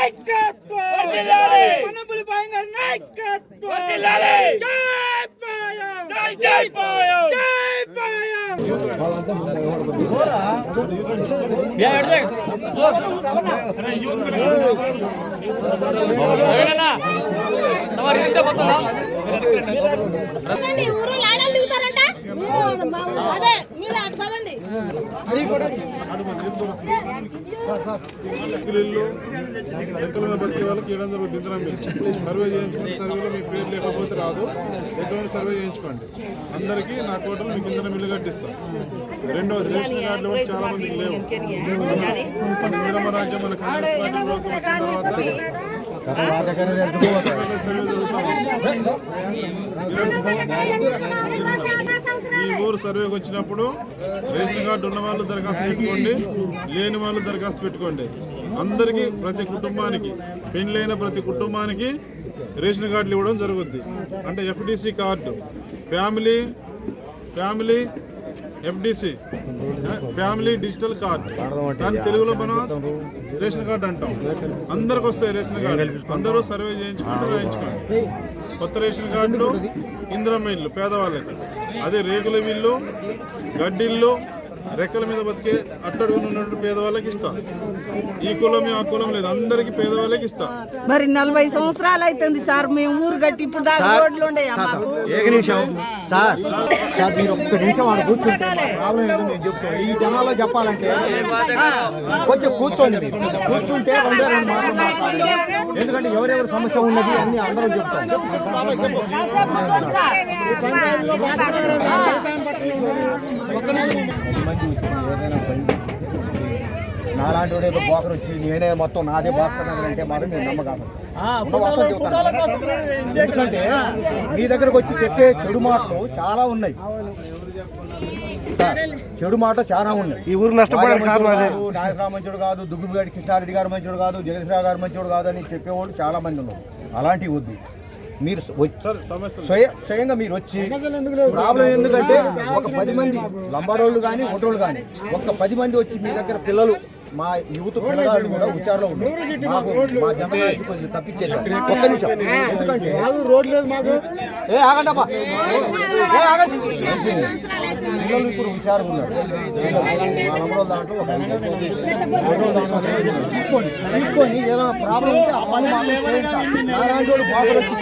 నాయకత్వం! పదండి ఊరు లాడాలు దిగుతారంట? అదే మీరు అటు పదండి. ఇల్లు రైతుల మీద బతికే వాళ్ళకి ఏడు వందలు దించడం మీరు సర్వే చేయించుకోండి సర్వేలో మీ పేరు లేకపోతే రాదు ఎక్కడ సర్వే చేయించుకోండి అందరికీ నా కోటలు మీకు ఇంధనం ఇల్లు కట్టిస్తాం రెండవది రేషన్ కార్డులు కూడా చాలా మందికి లేవు మన ఇందిరమ్మ రాజ్యం మన కాంగ్రెస్ పార్టీ ప్రభుత్వం వచ్చిన తర్వాత సర్వే జరుగుతాం ఈ ఊరు సర్వేకి వచ్చినప్పుడు రేషన్ కార్డు ఉన్న వాళ్ళు దరఖాస్తు పెట్టుకోండి లేని వాళ్ళు దరఖాస్తు పెట్టుకోండి. అందరికీ ప్రతి కుటుంబానికి పెళ్ళైన ప్రతి కుటుంబానికి రేషన్ కార్డులు ఇవ్వడం జరుగుద్ది. అంటే FDC card family family FDC family digital card దాని తెలుగులో మనం రేషన్ కార్డు అంటాం. అందరికి వస్తాయి రేషన్ కార్డు. అందరూ సర్వే చేయించుకుంటూ రాయించుకోండి. కొత్త రేషన్ కార్డులు ఇందిరమ్మ ఇల్లు పేదవాళ్ళకి. అదే రేకుల ఇల్లు గడ్డిల్లు రెక్కల మీద బతికే అట్టడుగున ఉన్నటువంటి పేదవాళ్ళకి ఇస్తాం. ఈ కులం ఆ కులం లేదు. అందరికి పేదవాళ్ళకి ఇస్తాం. మరి నలభై సంవత్సరాలు అవుతుంది సార్. మేము ఊరు కట్టి ఇప్పుడు దాకా రోడ్లు ఉండయా మాకు ఏక నిమిషం. సార్ సార్ మీరు ఒక్క నిమిషం ఆడ కూర్చుంటే మా ప్రాబ్లం ఏంటో నేను చెప్తాను ఈ జనాల్లో చెప్పాలంటే కొంచెం కూర్చోండి మీరు. కూర్చుంటే రెండే రెండు మాటలు మాట్లాడండి. ఎందుకంటే ఎవరెవరి సమస్య ఉన్నది అన్ని అందరం చెప్తాం. నాలాంటి వాడు ఏదో బోకర్ వచ్చి నేనే మొత్తం నాదే బోకర్ అంటే మాత్రం నేను నమ్మకాను. ఎందుకంటే మీ దగ్గరకు వచ్చి చెప్పే చెడు మాటలు చాలా ఉన్నాయి. చెడు మాట చాలా ఉన్నాయి. ఈ ఊరు అదే. నాగరామ మంచుడు కాదు దుగ్గుబిగాడి కృష్ణారెడ్డి గారు మంచుడు కాదు జగదీశ్వర గారు మంచుడు కాదు అని చెప్పేవాళ్ళు చాలా మంది ఉన్నారు. అలాంటివి వద్దు. మీరు స్వయ స్వయంగా మీరు వచ్చి ప్రాబ్లం ఎందుకంటే ఒక పది మంది లంబారోళ్ళు కానీ ఓటోళ్ళు కానీ ఒక పది మంది వచ్చి మీ దగ్గర పిల్లలు మా యూత్ పిల్లగాళ్ళు కూడా హుషారులో ఉన్నారు మాకు మా కొంచెం తప్పించేది ఒక్క నిమిషం ఎందుకంటే రోడ్ లేదు మాకు ఏ ఆగండి అబ్బా ఏ ఆగండి పిల్లలు ఇప్పుడు హుషారు ఉన్నారు దాంట్లో ఒక తీసుకోండి తీసుకొని ఏదైనా ప్రాబ్లం ఉంటే ఆ పని మాత్రం చేయండి సార్. బాబులు వచ్చి